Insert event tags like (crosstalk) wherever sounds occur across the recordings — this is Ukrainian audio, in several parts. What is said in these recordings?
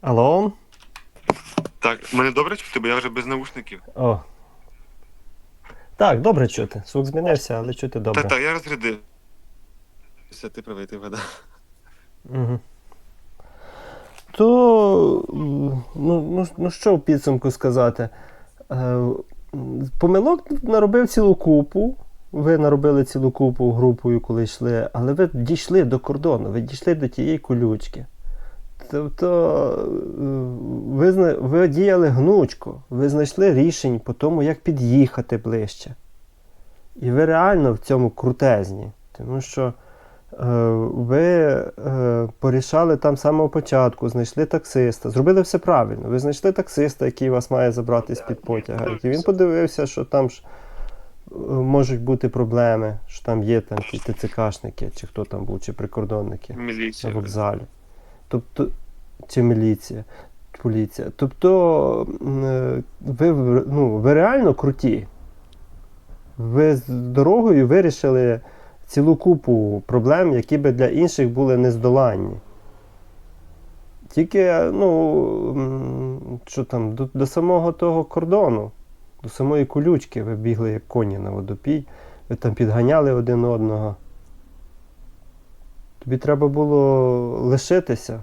Алло? Так, мене добре чути, бо я вже без наушників. О. Так, добре чути. Звук змінився, але чути добре. Так, так, я розрядив. Все, ти правий, ти вода. Угу. То, ну, ну, ну що в підсумку сказати? Е, Помилок наробив цілу купу. Ви наробили цілу купу групою, коли йшли, але ви дійшли до кордону, ви дійшли до тієї колючки. Тобто е, ви, ви діяли гнучко, ви знайшли рішень по тому, як під'їхати ближче. І ви реально в цьому крутезні. Тому що е, ви е, порішали там з самого початку, знайшли таксиста, зробили все правильно. Ви знайшли таксиста, який вас має забрати з-під потяга. І він подивився, що там ж е, можуть бути проблеми, що там є там ті ТЦКшники, чи хто там був, чи прикордонники на вокзалі. Тобто, чи міліція, поліція. Тобто, е, ви, ну, ви реально круті. Ви з дорогою вирішили цілу купу проблем, які би для інших були нездоланні. Тільки, ну, що там, до, до самого того кордону, до самої колючки ви бігли як коні на водопій, ви там підганяли один одного. Тобі треба було лишитися,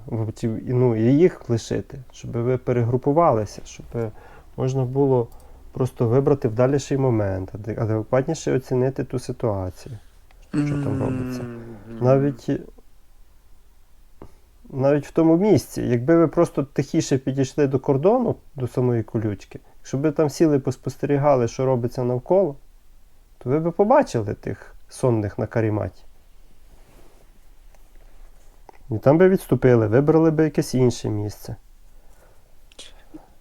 ну, і їх лишити, щоб ви перегрупувалися, щоб можна було просто вибрати в дальший момент, адекватніше оцінити ту ситуацію. що там робиться. Навіть, навіть в тому місці, якби ви просто тихіше підійшли до кордону, до самої колючки, якщо ви там сіли поспостерігали, що робиться навколо, то ви б побачили тих сонних на каріматі. І там би відступили, вибрали би якесь інше місце.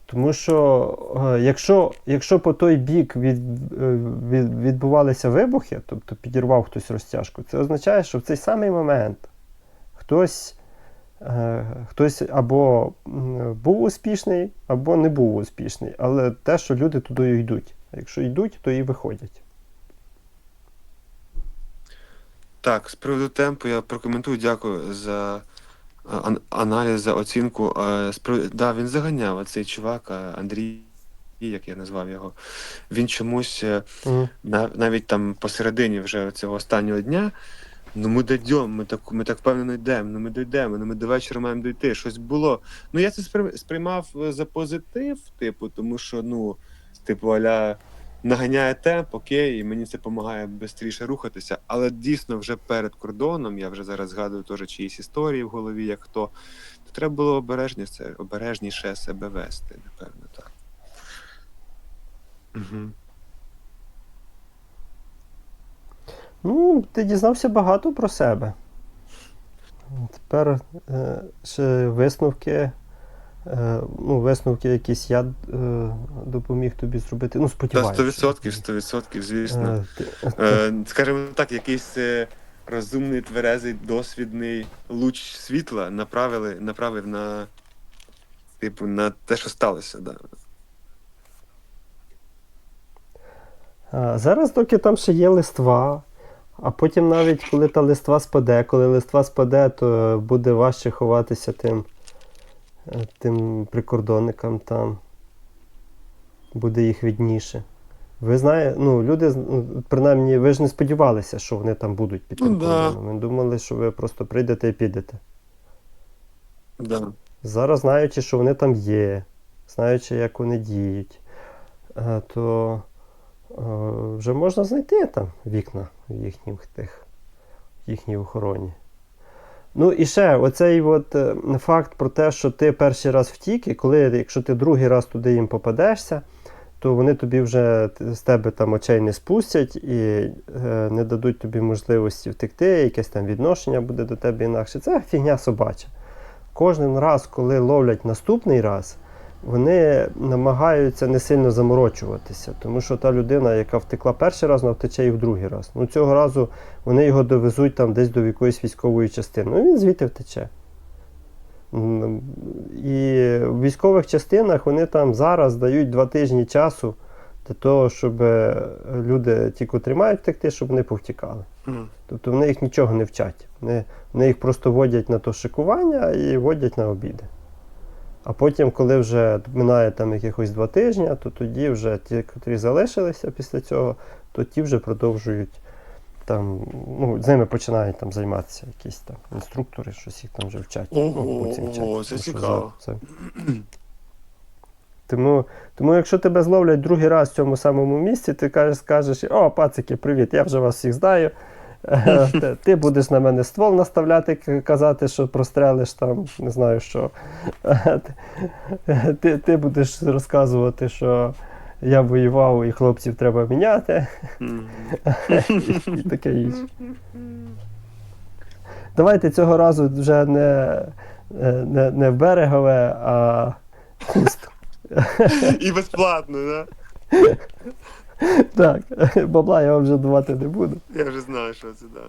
Тому що е, якщо, якщо по той бік від, е, від, відбувалися вибухи, тобто підірвав хтось розтяжку, це означає, що в цей самий момент хтось, е, хтось або був успішний, або не був успішний. Але те, що люди туди йдуть. А якщо йдуть, то і виходять. Так, з приводу темпу я прокоментую, дякую за ан- аналіз, за оцінку. Е, з приводу- Да, він заганяв, а цей чувак, е, Андрій, як я назвав його, він чомусь е, Мгм. на- навіть там посередині вже цього останнього дня. Ну ми дійдемо, ми так, ми так впевнено йдемо, ну ми дійдемо, ну ми до вечора маємо дійти. Щось було. Ну я це сприй- сприймав е, за позитив, типу, тому що, ну, типу, аля наганяє темп, окей, і мені це допомагає швидше рухатися. Але дійсно вже перед кордоном, я вже зараз згадую теж чиїсь історії в голові, як хто, то треба було обережніше, обережніше себе вести, напевно, так. Угу. Ну, ти дізнався багато про себе. Тепер е, ще висновки. Е, ну, висновки якісь я е, допоміг тобі зробити. Ну, сподіваюся. 100%, 100%, звісно. Е, скажімо так, якийсь розумний, тверезий, досвідний луч світла направили, направив на, типу, на те, що сталося. Да. Зараз, доки там ще є листва, а потім навіть коли та листва спаде, коли листва спаде, то буде важче ховатися тим, тим прикордонникам там. Буде їх видніше. Ви знаєте, ну, люди, ну, принаймні, ви ж не сподівалися, що вони там будуть під Ну, тим да. кордоном. Ви думали, що ви просто прийдете і підете. Да. Зараз, знаючи, що вони там є, знаючи, як вони діють, е, то е, вже можна знайти там вікна в їхніх тих, в їхній охороні. Ну і ще оцей от е, факт про те, що ти перший раз втік, і коли, якщо ти другий раз туди їм попадешся, то вони тобі вже з тебе там очей не спустять і е, не дадуть тобі можливості втекти, якесь там відношення буде до тебе інакше. Це фігня собача. Кожен раз, коли ловлять наступний раз, вони намагаються не сильно заморочуватися, тому що та людина, яка втекла перший раз, вона втече і в другий раз. Ну цього разу вони його довезуть там десь до якоїсь військової частини. Ну він звідти втече. І в військових частинах вони там зараз дають два тижні часу для того, щоб е, люди, ті, котрі мають втекти, щоб вони повтікали. Тобто вони їх нічого не вчать. Вони, вони їх просто водять на то шикування і водять на обіди. А потім, коли вже минає там якихось два тижні, то тоді вже ті, котрі залишилися після цього, то ті вже продовжують там, ну, з ними починають там займатися якісь там інструктори, щось їх там вже вчать. Ого, ну, вчать, ого, це цікаво. за- це- Тому, тому якщо тебе зловлять другий раз в цьому самому місці, ти кажеш, скажеш, о, пацики, привіт, я вже вас всіх знаю. (laughs) Ти- будеш на мене ствол наставляти, казати, що прострелиш там, не знаю що. (laughs) Ти- Ти, будеш розказувати, що я воював і хлопців треба міняти, (laughs) і таке інше. Давайте цього разу вже не, не, не в берегове, а в хуст. І безплатно, да? (laughs) Так, (laughs) бабла я вам вже давати не буду. Я вже знаю, що це, да.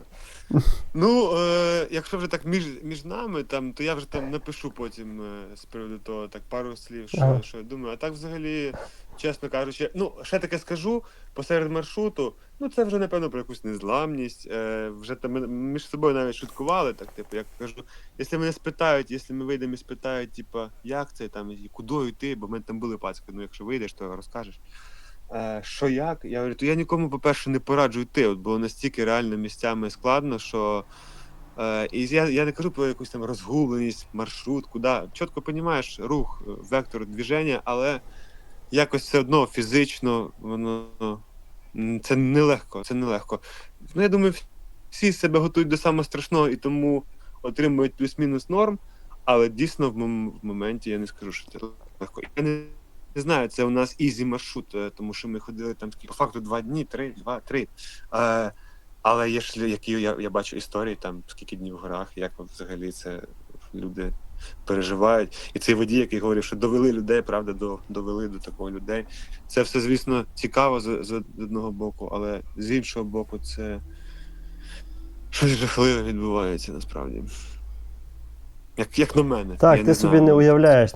Ну, е, якщо вже так між, між нами, там, то я вже там напишу потім е, з приводу того так пару слів, що, Ага. що я думаю. А так взагалі, чесно кажучи, ну, ще таке скажу, посеред маршруту, ну це вже, напевно, про якусь незламність. Е, вже там ми між собою навіть шуткували, так, типу, я кажу, якщо мене спитають, якщо ми вийдемо і спитають, типу, як це там, і куди йти, бо в мене там були пацки, ну якщо вийдеш, то розкажеш. Е, що як? Я говорю, то я нікому, по-перше, не пораджу йти, от, бо настільки реально місцями складно, що. Е, і я, я не кажу про якусь там розгубленість, маршрут, куди. Чітко розумієш рух, вектор движення, але якось все одно фізично воно це нелегко. Це нелегко. Ну, я думаю, всі себе готують до самого страшного і тому отримують плюс-мінус норм, але дійсно в моменті я не скажу, що це легко. Я не, не знаю, це у нас ізі маршрут, е, тому що ми ходили там по факту два дні, три, два, три. Е, але є ж які я, я бачу історії, там скільки днів в горах, як взагалі це люди переживають. І цей водій, який говорив, що довели людей, правда, до, довели до такого людей. Це все, звісно, цікаво з, з одного боку, але з іншого боку, це щось жахливе відбувається насправді. Як, як на мене. Так, Я ти собі знаю. не уявляєш.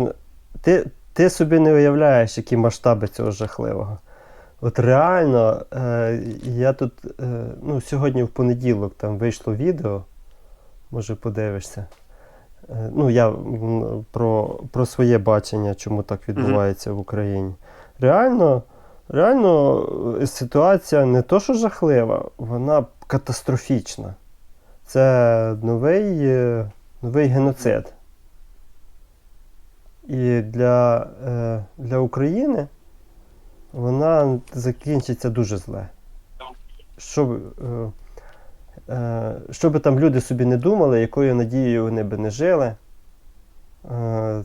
Ти, ти собі не уявляєш, які масштаби цього жахливого. От реально, е, я тут, е, ну, сьогодні в понеділок там вийшло відео, може подивишся. Е, ну, я про, про своє бачення, чому так відбувається в Україні. Реально, реально е, ситуація не то, що жахлива, вона катастрофічна. Це новий, е, новий геноцид. І для, е, для України вона закінчиться дуже зле. Щоб, е, е, що би там люди собі не думали, якою надією вони би не жили,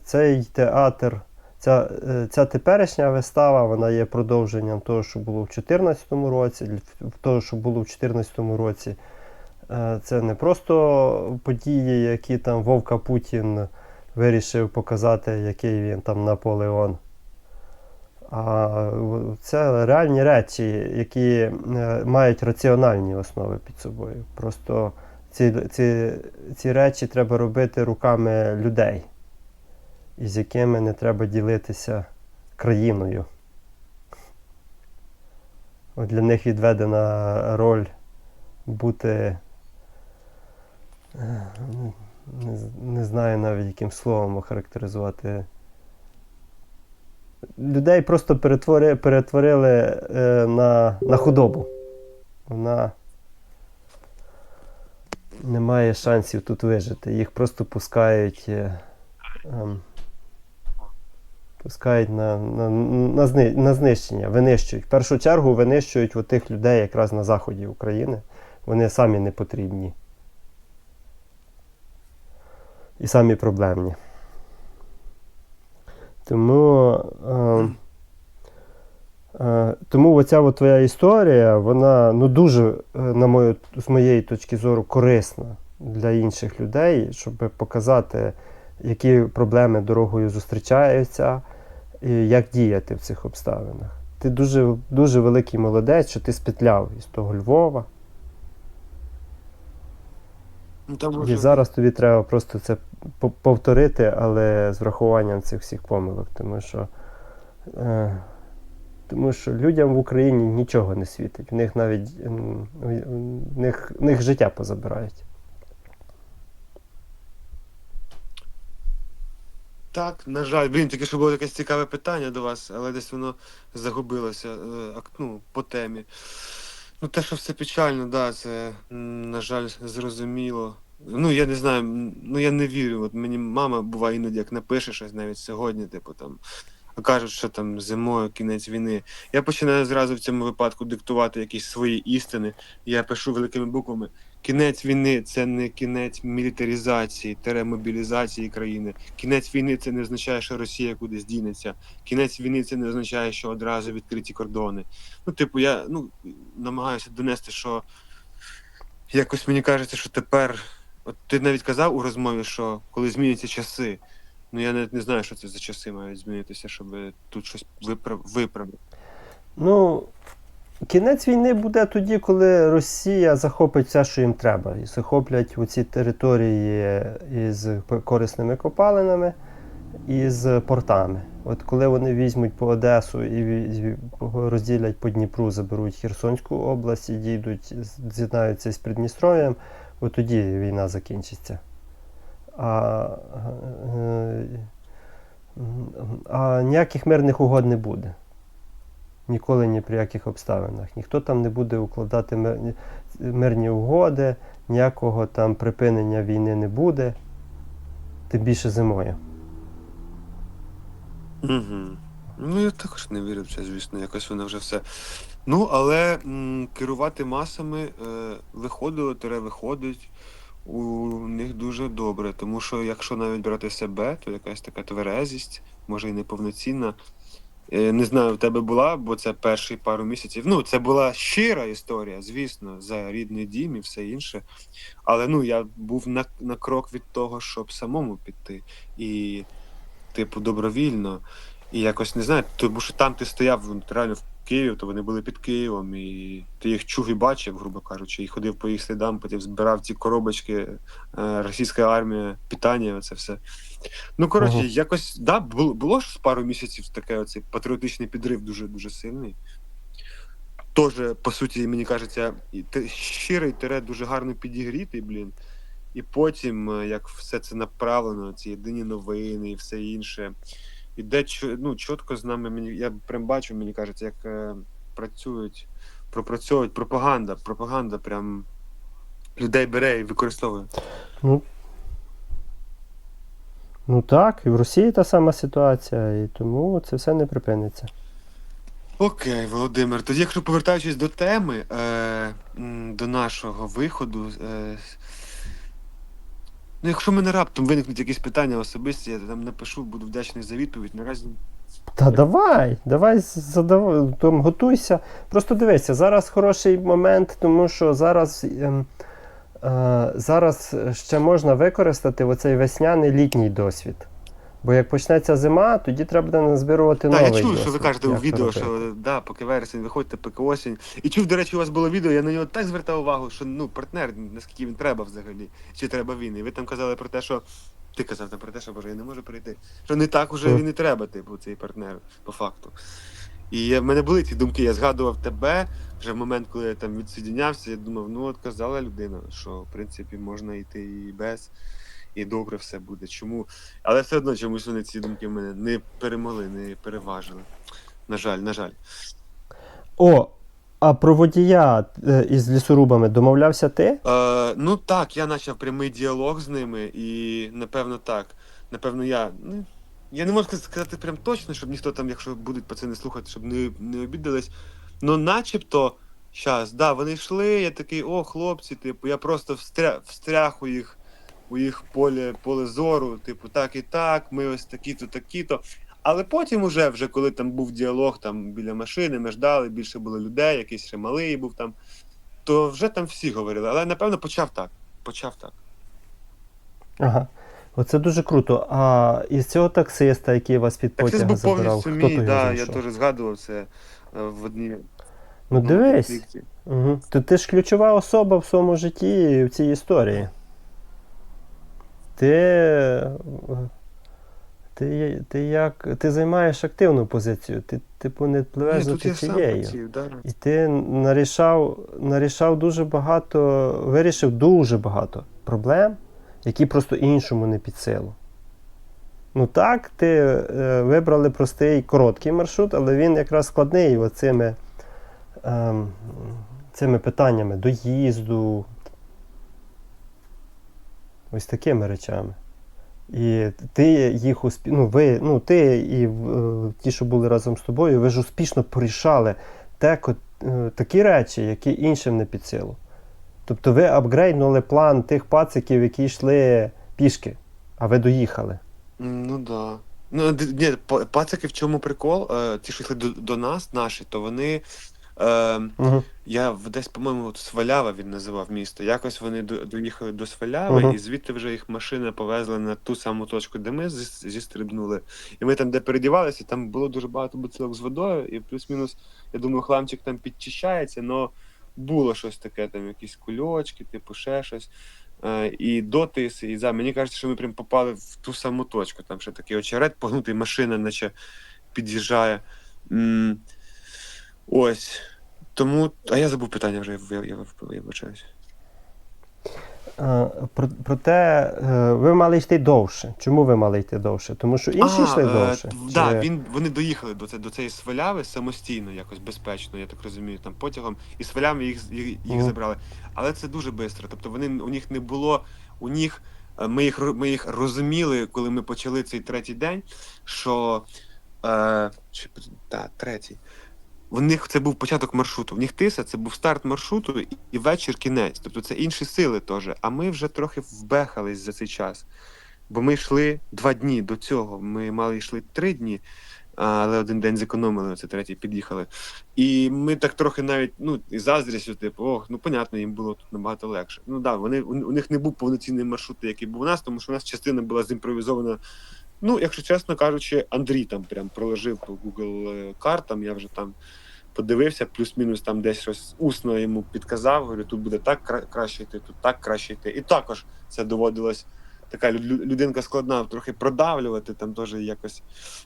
цей театр, ця, ця теперішня вистава, вона є продовженням того, що було в 2014 році, того, що було в 2014 році. Це не просто події, які там Вовка Путін вирішив показати, який він там Наполеон. А це реальні речі, які е, мають раціональні основи під собою. Просто ці, ці, ці речі треба робити руками людей, із якими не треба ділитися країною. От для них відведена роль бути. Е, не, не знаю навіть яким словом охарактеризувати. Людей просто перетвори, перетворили е, на, на худобу. Вона не має шансів тут вижити. Їх просто пускають, е, ем, пускають на, на, на, зни- на знищення, винищують. В першу чергу винищують от тих людей якраз на заході України. Вони самі не потрібні і самі проблемні. Тому, е, е, тому оця от твоя історія, вона ну, дуже, е, на мою, з моєї точки зору, корисна для інших людей, щоб показати, які проблеми дорогою зустрічаються і як діяти в цих обставинах. Ти дуже, дуже великий молодець, що ти спетляв із того Львова. Ну, там І може- зараз тобі треба просто це по- повторити, але з врахуванням цих всіх помилок, тому що, е, тому що людям в Україні нічого не світить. В них навіть м, в них, в них життя позабирають. Так, на жаль, блін, тільки що було якесь цікаве питання до вас, але десь воно загубилося е, ак- ну, по темі. Ну, те, що все печально, да, це, на жаль, зрозуміло. Ну, я не знаю, ну я не вірю. От мені мама буває іноді, як напише щось навіть сьогодні, типу там. Кажуть, що там зимою кінець війни. Я починаю зразу в цьому випадку диктувати якісь свої істини. Я пишу великими буквами: кінець війни це не кінець мілітаризації, теремобілізації країни. Кінець війни це не означає, що Росія кудись дінеться. Кінець війни це не означає, що одразу відкриті кордони. Ну, типу, я ну, намагаюся донести, що якось мені кажеться, що тепер. От ти навіть казав у розмові, що коли зміняться часи. Ну я навіть не знаю, що це за часи мають змінитися, щоб тут щось виправ... виправити. Ну, кінець війни буде тоді, коли Росія захопить все, що їм треба. І захоплять оці території із корисними копалинами і з портами. От коли вони візьмуть по Одесу і розділять по Дніпру, заберуть Херсонську область і дійдуть, з'єднаються з Придністров'ям, от тоді війна закінчиться. А, е, а ніяких мирних угод не буде. Ніколи ні при яких обставинах. Ніхто там не буде укладати мирні угоди, ніякого там припинення війни не буде, тим більше зимою. Угу. Ну, я також не вірю в це, звісно, якось воно вже все. Ну, але м, керувати масами е, виходило, тере виходить у них дуже добре. Тому що якщо навіть брати себе, то якась така тверезість, може і неповноцінна. Е, Не знаю, в тебе була, бо це перші пару місяців. Ну, це була щира історія, звісно, за рідний дім і все інше. Але ну я був на, на крок від того, щоб самому піти. І, типу, добровільно. І якось не знаю, тому що там ти стояв реально в Києві, то вони були під Києвом, і ти їх чув і бачив, грубо кажучи, і ходив по їх слідам, потім збирав ці коробочки, е, російська армія, питання, це все. Ну, коротше, Ага. якось, да, було, було ж пару місяців таке оцей патріотичний підрив дуже дуже сильний. Тоже, по суті, мені кажеться, щирий тере дуже гарно підігрітий, блін. І потім, е, як все це направлено, ці єдині новини і все інше. Іде ну, чітко з нами, мені, я прям бачу, мені кажеться, як е, працюють, пропрацьовують пропаганда. Пропаганда прям людей бере і використовує. Ну, ну так, і в Росії та сама ситуація, і тому це все не припиниться. Окей, Володимир. Тоді, якщо повертаючись до теми, е, до нашого виходу. Е, ну, якщо в мене раптом виникнуть якісь питання особисті, я там напишу, буду вдячний за відповідь. Наразі Та давай, давай задав... там, готуйся. Просто дивися, зараз хороший момент, тому що зараз, ем, е, зараз ще можна використати оцей весняний літній досвід. Бо як почнеться зима, тоді треба буде назбирувати Так, новий я чув, досвід. що ви кажете у відео, робити. що да, поки вересень виходьте, поки осінь. І чув, до речі, у вас було відео, я на нього так звертав увагу, що ну, партнер, наскільки він треба взагалі, чи треба він. І ви там казали про те, що. Ти казав там про те, що боже, я не можу прийти. Що не так уже він і треба, типу, цей партнер, по факту. І я- в мене були ці думки, я згадував тебе вже в момент, коли я там відсоединявся, я думав, ну от казала людина, що в принципі можна йти і без, і добре все буде. Чому? Але все одно чомусь вони ці думки мене не перемогли, не переважили. На жаль, на жаль. О, а про водія е, із лісорубами домовлявся ти? Е, ну так, я почав прямий діалог з ними, і напевно так. Напевно, я. Ну, я не можу сказати прям точно, щоб ніхто там, якщо будуть пацани слухати, щоб не, не обідались. Ну, начебто, щас, да, вони йшли, я такий, о, хлопці, типу, я просто встря, встряг у їх, у їх поле, поле зору, типу, так і так, ми ось такі-то, такі-то. Але потім, уже, вже коли там був діалог там біля машини, ми ждали, більше було людей, якийсь ще малий був там, то вже там всі говорили. Але напевно почав так. Почав так. Ага. Оце дуже круто. А із цього таксиста, який вас під Так це був забирав, повністю хто мій, да, я знайшов? теж згадував це е, в одній. Ну дивись, конфлікті. угу. ти, ти ж ключова особа в своєму житті і в цій історії. Ти, е, ти, ти, як, ти займаєш активну позицію, ти типу не пливеш за течією. да. І ти нарішав, нарішав дуже багато, вирішив дуже багато проблем, які просто іншому не під силу. Ну так, ти е, вибрали простий короткий маршрут, але він якраз складний оцими ем, цими питаннями доїзду, ось такими речами. І ти їх успі... ну, ви, ну, ти і е, ті, що були разом з тобою, ви ж успішно порішали те, е, такі речі, які іншим не під силу. Тобто ви апгрейднули план тих пациків, які йшли пішки, а ви доїхали. Ну да. Ну, ні, пацики, в чому прикол? Е, ті, що йшли до, до нас, наші, то вони. Е, Угу. я в- десь, по-моєму, от Свалява він називав місто. Якось вони до, доїхали до Сваляви, Мгм. і звідти вже їх машина повезла на ту саму точку, де ми зі- зістрибнули. І ми там, де передівалися, там було дуже багато бутилок з водою, і плюс-мінус, я думаю, хламчик там підчищається, але було щось таке, там якісь кульочки, типу, ще щось. Е, і до тиси, і за. Мені кажеться, що ми прям попали в ту саму точку. Там ще такий очерет погнутий, машина, наче під'їжджає. М, Ось. Тому. А я забув питання вже, я, я, я, вибачаюсь. Про, проте е, ви мали йти довше. Чому ви мали йти довше? Тому що інші йшли е, довше. т- Чи- Да, вони доїхали до, до цієї сваляви самостійно, якось безпечно, я так розумію, там потягом, і свалями їх, їх, їх забрали. Але це дуже швидко. Тобто вони, у них не було, у них, е, ми їх, ми їх розуміли, коли ми почали цей третій день, що е, чи, та, третій. У них це був початок маршруту. В них тиса, це був старт маршруту і, вечір кінець. Тобто це інші сили теж. А ми вже трохи вбехались за цей час. Бо ми йшли два дні до цього. Ми мали йшли три дні, але один день зекономили, це третій під'їхали. І ми так трохи навіть, ну, і заздрістю, типу, ох, ну понятно, їм було тут набагато легше. Ну да, вони у, у них не був повноцінний маршрут, який був у нас, тому що у нас частина була зімпровізована. Ну, якщо чесно кажучи, Андрій там прям проложив по Google е, картам, я вже там подивився, плюс-мінус там десь щось усно йому підказав. Говорю, тут буде так кра- краще йти, тут так краще йти. І також це доводилось така лю- людинка складна, трохи продавлювати там теж якось.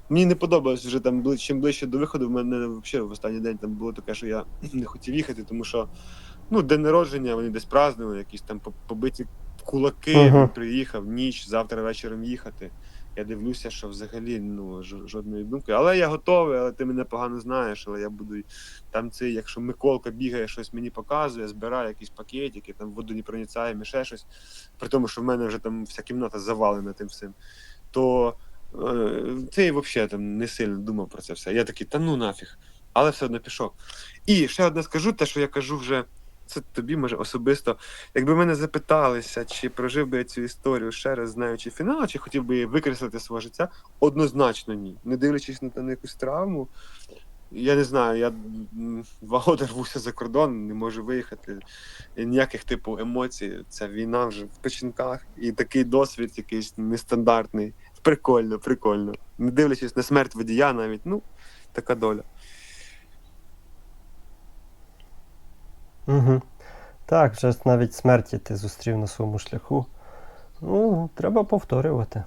Мені не подобалось вже там чим ближче до виходу. В мене взагалі в останній день там було таке, що я (clears throat) не хотів їхати, тому що ну, день народження, вони десь празднували, якісь там по- побиті кулаки. Мгм. Він приїхав ніч, завтра вечором їхати. Я дивлюся, що взагалі ну жодної думки. Але я готовий, але ти мене погано знаєш. Але я буду там цей, якщо Миколка бігає, щось мені показує, збирає якісь пакетики, там водонепроницаємі, ще щось. При тому, що в мене вже там вся кімната завалена тим всім. То е, цей взагалі там не сильно думав про це все. Я такий, та ну нафіг. Але все одно пішов. І ще одне скажу, те, що я кажу вже. Це тобі може особисто. Якби мене запиталися, чи прожив би я цю історію ще раз знаючи фінал, чи хотів би викреслити свого життя, однозначно ні. Не дивлячись на, на якусь травму. Я не знаю, я два роки рвуся за кордон, не можу виїхати. Ніяких типу емоцій. Ця війна вже в печінках, і такий досвід якийсь нестандартний. Прикольно, прикольно. Не дивлячись на смерть водія, навіть, ну, така доля. Угу. Так, вже навіть смерті ти зустрів на своєму шляху. Ну, треба повторювати.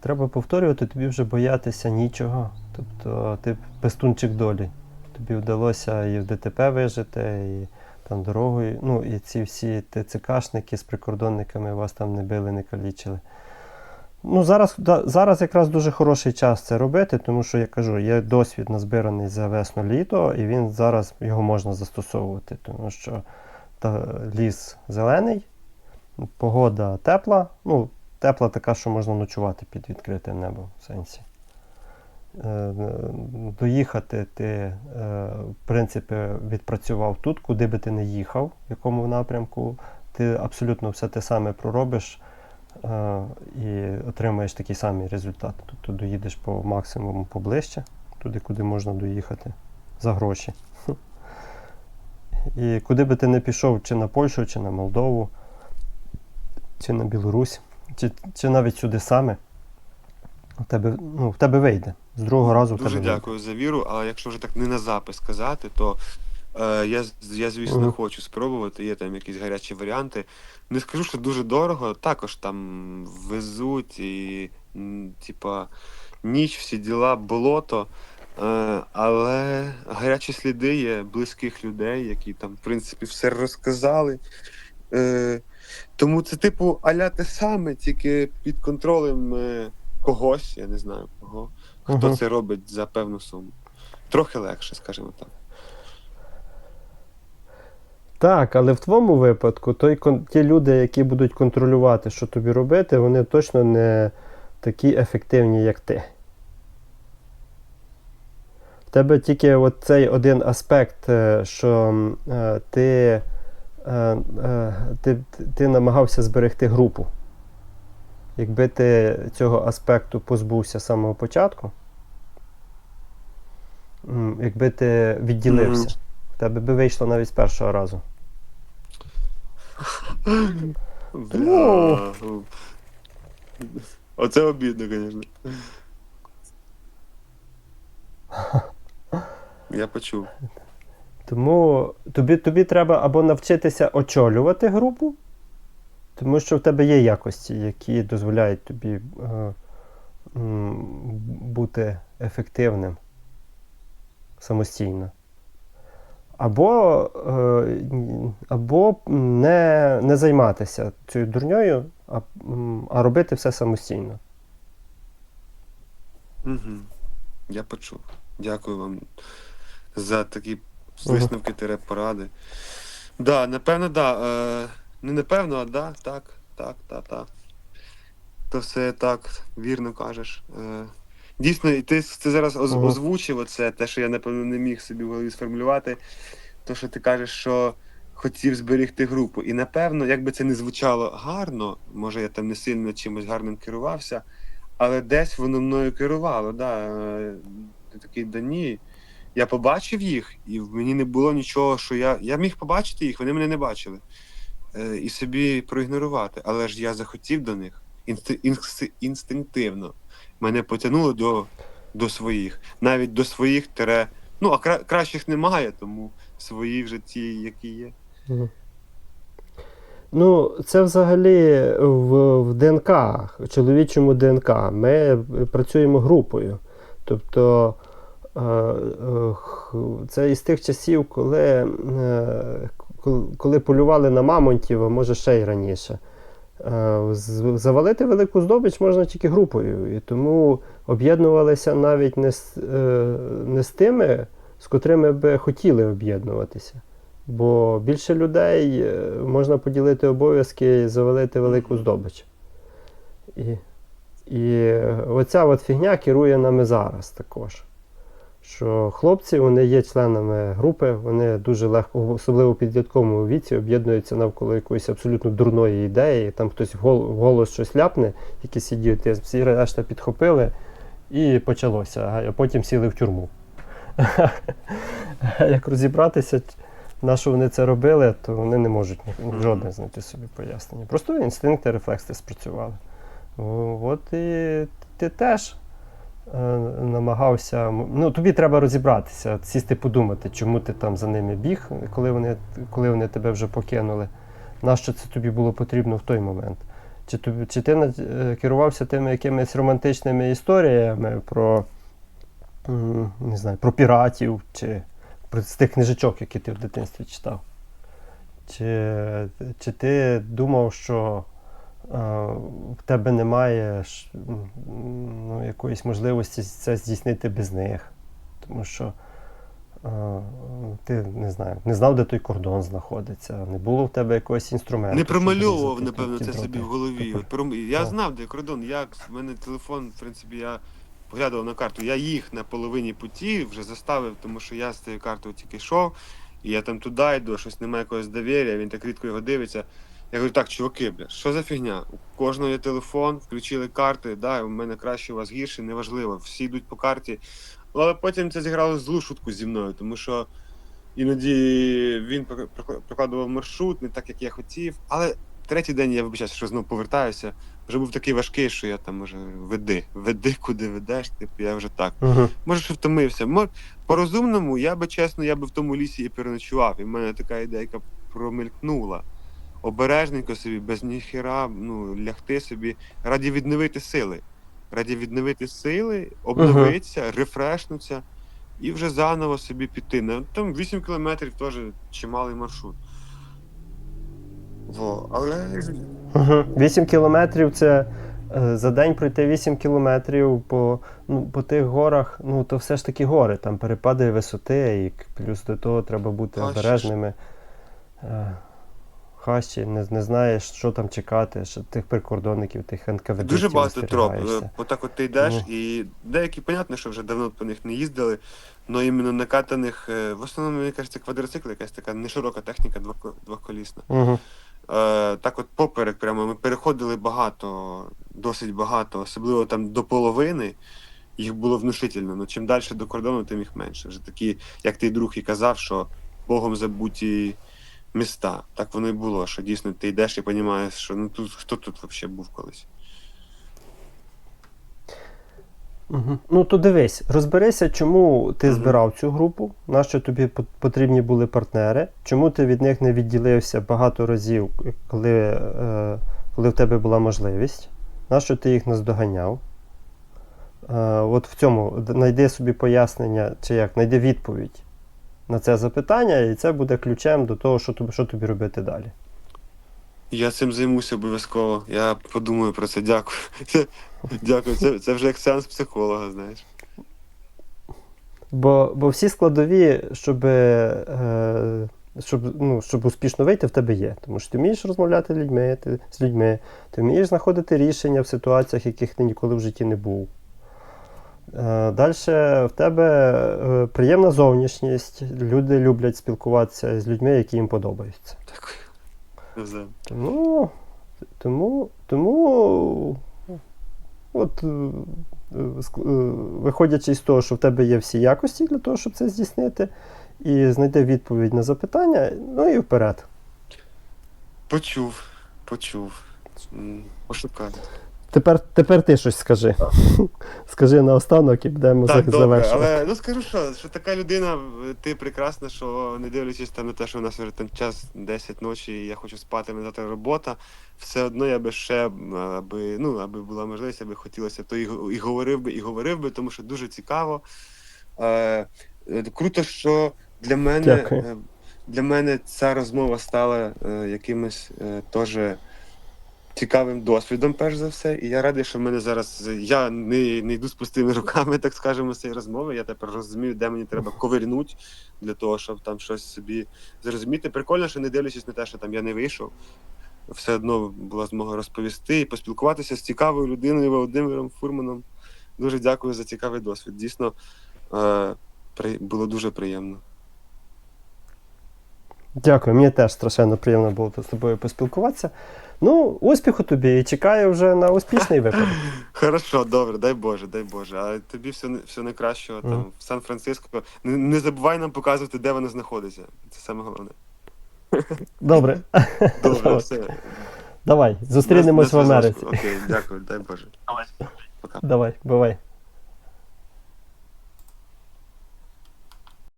Треба повторювати, тобі вже боятися нічого. Тобто ти пестунчик долі. Тобі вдалося і в ДТП вижити, і там дорогою. Ну, і ці всі ТЦКшники з прикордонниками вас там не били, не калічили. Ну, зараз, да, зараз якраз дуже хороший час це робити, тому що я кажу, є досвід назбираний за весну-літо, і він зараз його можна застосовувати, тому що та, ліс зелений, погода тепла. Ну, тепла така, що можна ночувати під відкритим небом в сенсі. Е, Доїхати ти, е, в принципі, відпрацював тут, куди би ти не їхав, в якому напрямку. Ти абсолютно все те саме проробиш і отримаєш такий самий результат. Тобто доїдеш по максимуму поближче, туди, куди можна доїхати за гроші. І куди би ти не пішов, чи на Польщу, чи на Молдову, чи на Білорусь, чи, чи навіть сюди саме, в тебе, ну, в тебе вийде. З другого разу в Дуже тебе вийде. дякую за віру, але якщо вже так не на запис сказати, то е, я, я, звісно, Мгм. хочу спробувати. Є там якісь гарячі варіанти. Не скажу, що дуже дорого, також там везуть і, м, типа, ніч, всі діла, болото. Е, але гарячі сліди є близьких людей, які там, в принципі, все розказали. Е, тому це, типу, аля те саме, тільки під контролем е, когось, я не знаю кого, хто Мгм. це робить за певну суму. Трохи легше, скажімо так. Так, але в твоєму випадку той, ті люди, які будуть контролювати, що тобі робити, вони точно не такі ефективні, як ти. В тебе тільки от цей один аспект, е, що е, ти, е, е, ти, ти намагався зберегти групу. Якби ти цього аспекту позбувся з самого початку, якби ти відділився, тебе би вийшло навіть з першого разу. Бля. Оце обідно, звісно. Я почув. Тому тобі, тобі треба або навчитися очолювати групу, тому що в тебе є якості, які дозволяють тобі е, м, бути ефективним самостійно. Або, е, або не, не займатися цією дурньою, а, а робити все самостійно. Угу. Я почув. Дякую вам за такі висновки тире поради. Да, напевно, да. Е, не напевно, а да, так, так, так, так. То все так, вірно кажеш. Е, дійсно, і ти це зараз оз- Ага. озвучив оце, те, що я, напевно, не міг собі в голові сформулювати. То, що ти кажеш, що хотів зберегти групу. І напевно, як би це не звучало гарно, може я там не сильно чимось гарним керувався, але десь воно мною керувало. Да. Ти такий, да ні. Я побачив їх, і в мені не було нічого, що я. Я міг побачити їх, вони мене не бачили. Е, і собі проігнорувати. Але ж я захотів до них інсти, інс- інстинктивно. Мене потягнуло до, до своїх. Навіть до своїх тере. Ну, а кра- кращих немає, тому свої вже ті, які є. Ну, це взагалі в, в ДНК, в чоловічому ДНК. Ми працюємо групою. Тобто е, е, це із тих часів, коли, е, коли полювали на мамонтів, а може ще й раніше. Е, Завалити велику здобич можна тільки групою. І тому об'єднувалися навіть не з, е, не з тими, з котрими би хотіли об'єднуватися. Бо більше людей е, можна поділити обов'язки і завалити велику здобич. І, і оця от фігня керує нами зараз також. Що хлопці вони є членами групи, вони дуже легко, особливо в підлітковому віці, об'єднуються навколо якоїсь абсолютно дурної ідеї. Там хтось вгол- вголос щось ляпне, якийсь ідіотизм, всі решта підхопили і почалося, а потім сіли в тюрму. (laughs) Як розібратися, на що вони це робили, то вони не можуть жодне знайти собі пояснення. Просто інстинкти, рефлекси спрацювали. От і ти теж намагався. Ну, тобі треба розібратися, сісти подумати, чому ти там за ними біг, коли вони, коли вони тебе вже покинули. Нащо це тобі було потрібно в той момент? Чи, тобі, чи ти е, керувався тими якимись романтичними історіями про, не знаю, про піратів, чи про з тих книжечок, які ти в дитинстві читав? Чи, чи ти думав, що е, в тебе немає ну, якоїсь можливості це здійснити без них? Тому що е, ти не знаю, не знав, де той кордон знаходиться, не було в тебе якогось інструменту. Не промальовував, напевно, це собі в голові. От Я так. знав, де кордон. Як в мене телефон, в принципі, я поглядав на карту. Я їх на половині путі вже заставив, тому що я з цією картою тільки йшов, і я там туди йду, щось немає якогось довір'я, він так рідко його дивиться. Я говорю, так, чуваки, бля, що за фігня? У кожного є телефон, включили карти, да, у мене краще, у вас гірше, неважливо. Всі йдуть по карті. Але потім це зіграло злу шутку зі мною, тому що іноді він прок- прок- прокладував маршрут не так, як я хотів. Але третій день я вибачаюся, що знову повертаюся. Вже був такий важкий, що я там може веди, веди, куди ведеш. Типу, я вже так. Мгм. Може, що втомився. Мо- По-розумному, я би чесно, я би в тому лісі і переночував. І в мене така ідейка промелькнула. Обережненько собі, без ніхіра, ну, лягти собі, раді відновити сили. Раді відновити сили, обновитися, рефрешнутися і вже заново собі піти. Ну, Там 8 кілометрів теж чималий маршрут. Во, але Мгм. 8 кілометрів це е, за день пройти 8 кілометрів по, ну, по тих горах, ну то все ж таки гори, там перепади висоти, і плюс до того треба бути обережними. Хащі, не, не знаєш, що там чекати, що тих прикордонників, тих НКВД. Дуже багато троп. Е, Отак от ти йдеш, і деякі, понятно, що вже давно по них не їздили, але іменно накатаних, е, в основному, мені кажеться, квадроцикл, якась така неширока техніка двоко- двоколісна. Угу. Е, так от поперек, прямо ми переходили багато, досить багато, особливо там до половини. Їх було внушительно. Ну чим далі до кордону, тим їх менше. Вже такі, як ти друг і казав, що Богом забуті міста. Так воно і було, що дійсно ти йдеш і розумієш, що ну тут хто тут взагалі був колись. Угу. Ну то дивись, розберися, чому ти Мгм. збирав цю групу, на що тобі потрібні були партнери, чому ти від них не відділився багато разів, коли, е, коли в тебе була можливість, на що ти їх наздоганяв. Е, от в цьому знайди собі пояснення, чи як, знайди відповідь на це запитання, і це буде ключем до того, що тобі, що тобі робити далі. Я цим займуся обов'язково. Я подумаю про це. Дякую. (laughs) Дякую. Це, це вже як сеанс психолога, знаєш. Бо, бо всі складові, щоб, е, щоб, ну, щоб успішно вийти, в тебе є. Тому що ти вмієш розмовляти людьми, ти, з людьми, ти вмієш знаходити рішення в ситуаціях, яких ти ніколи в житті не був. Е, Далі в тебе е, приємна зовнішність. Люди люблять спілкуватися з людьми, які їм подобаються. Дякую. Тому, тому, тому от, е, виходячи з того, що в тебе є всі якості для того, щоб це здійснити, і знайти відповідь на запитання, ну і вперед. Почув, почув. Пошукаю. Тепер, тепер ти щось скажи. (laughs) Скажи наостанок і будемо Так, за- добре, але ну скажу що, що така людина, ти прекрасна, що не дивлячись там на те, що у нас вже там час 10 ночі, і я хочу спати, мене завтра робота. Все одно я би ще, аби, ну, аби була можливість, аби хотілося, то і, і говорив би, і говорив би, тому що дуже цікаво. Е, е, круто, що для мене, Дякую. е, для мене ця розмова стала е, якимось е, теж цікавим досвідом, перш за все. І я радий, що в мене зараз я не, не йду з пустими руками, так скажемо, цієї розмови. Я тепер розумію, де мені треба ковернути для того, щоб там щось собі зрозуміти. Прикольно, що не дивлячись на те, що там я не вийшов. Все одно була змога розповісти і поспілкуватися з цікавою людиною Володимиром Фурманом. Дуже дякую за цікавий досвід. Дійсно, е, було дуже приємно. Дякую, мені теж страшенно приємно було з тобою поспілкуватися. Ну, успіху тобі і чекаю вже на успішний випадок. (laughs) Хорошо, добре, дай Боже, дай Боже. А тобі все, все найкращого там в Сан-Франциско. Не, не забувай нам показувати, де воно знаходиться. Це саме головне. (laughs) Добре. (laughs) Добре, все. Давай, зустрінемось в Америці. Окей, дякую, дай Боже. Давай, бувай.